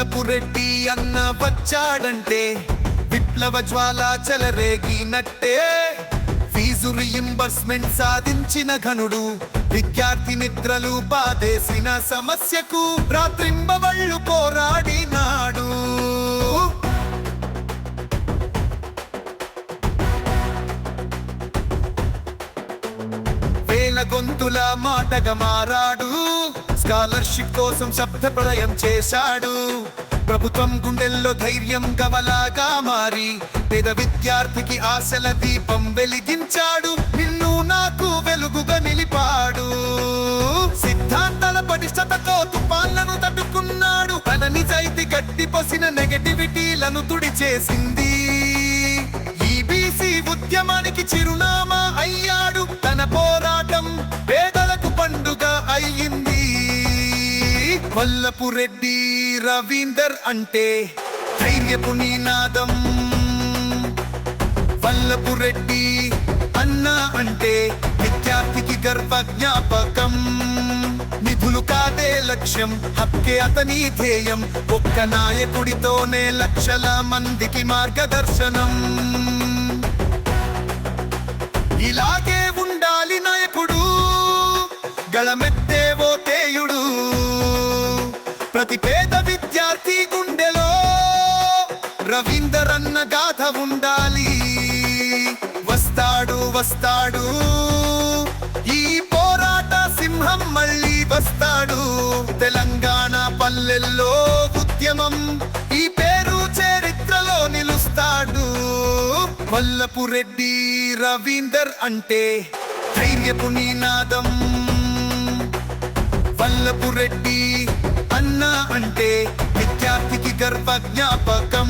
వల్లపు రెడ్డి అన్న వచ్చాడంటే విప్లవ జ్వాల చెలరేగినట్టే ఫీజు రీయింబర్స్మెంట్ సాధించిన ఘనుడు విద్యార్థి నిద్రలు బాధేసిన సమస్యకు రాత్రింబవళ్ళు పోరాడినాడు. వేల గొంతుల మాటగా మారాడు. స్కాలర్షిప్ కోసం శబ్ద ప్రళయం చేశాడు. ప్రభుత్వం గుండెల్లో ధైర్యం గవలాగా మారి పేద విద్యార్థికి ఆశల దీపం వెలిగించాడు. నిన్ను నాకు వెలుగుగా నిలిపాడు. సిద్ధాంతాల పటిష్టతతో తుఫాన్లను తట్టుకున్నాడు. తన నిజాయితీ గట్టి పొసిన నెగటివిటీలను తుడిచేసింది. ఈబీసీ ఉద్యమానికి చిరునామా వల్లపు రెడ్డి రవీందర్ అంటే ధైర్యపు నినాదం. వల్లపు రెడ్డి అన్న అంటే విద్యార్థికి గర్వ జ్ఞాపకం నిధులు కాదే లక్ష్యం హక్కే అతని ధ్యేయం. ఒక్క నాయకుడితోనే లక్షల మందికి మార్గదర్శనం. ఇలాగే ఉండాలి నాయకుడు గళమెత్త రవీందర్ అన్న గాథ ఉండాలి. వస్తాడు వస్తాడు. ఈ పోరాట సింహం మళ్ళీ వస్తాడు. తెలంగాణ పల్లెల్లో ఉద్యమం ఈ పేరు చరిత్రలో నిలుస్తాడు. వల్లపు రెడ్డి రవీందర్ అంటే ధైర్యపు నినాదం. వల్లపు రెడ్డి అన్న అంటే జాతికి గర్వ జ్ఞాపకం